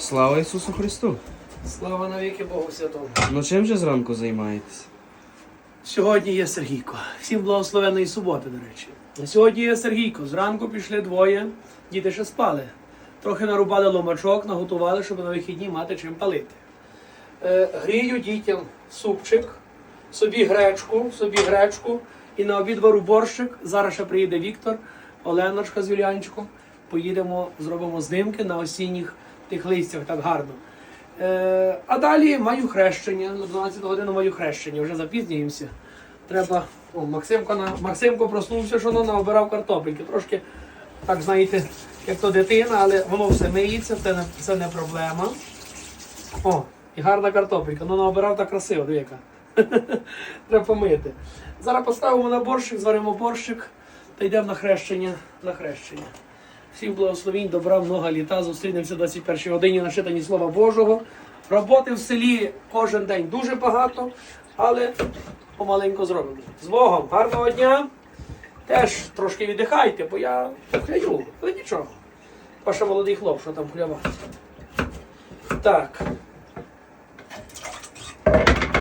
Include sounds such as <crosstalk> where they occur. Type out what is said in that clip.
Слава Ісусу Христу! Слава навіки Богу Святому. Ну чим же зранку займаєтесь? Сьогодні є Сергійко. Всім благословенної суботи, до речі. Сьогодні є Сергійко. Зранку пішли двоє, діти ще спали. Трохи нарубали ломачок, наготували, щоб на вихідні мати чим палити. Е, грію дітям супчик, собі гречку, собі гречку і на обід вару борщик. Зараз ще приїде Віктор, Оленочка з Юліанчиком. Поїдемо, зробимо знимки на осінніх тих листях так гарно. Е, а далі маю хрещення. На 12 годину маю хрещення, вже запізнюємося. Треба. О, Максимко, на... Максимко проснувся, що ну, обирав картопельки. Трошки, так знаєте, як то дитина, але воно все миється, це не, це не проблема. О, і гарна картопелька. Ну, обирав так красиво, диви. <laughs> Треба помити. Зараз поставимо на борщик, зваримо борщик та йдемо на хрещення. На хрещення. Всім благословінь, добра, много літа. Зустрінемося в 21 годині на читанні Слова Божого. Роботи в селі кожен день дуже багато, але помаленько зробимо. З Богом, гарного дня. Теж трошки віддихайте, бо я хляню, але нічого. Паша молодий хлоп, що там хлявати. Так,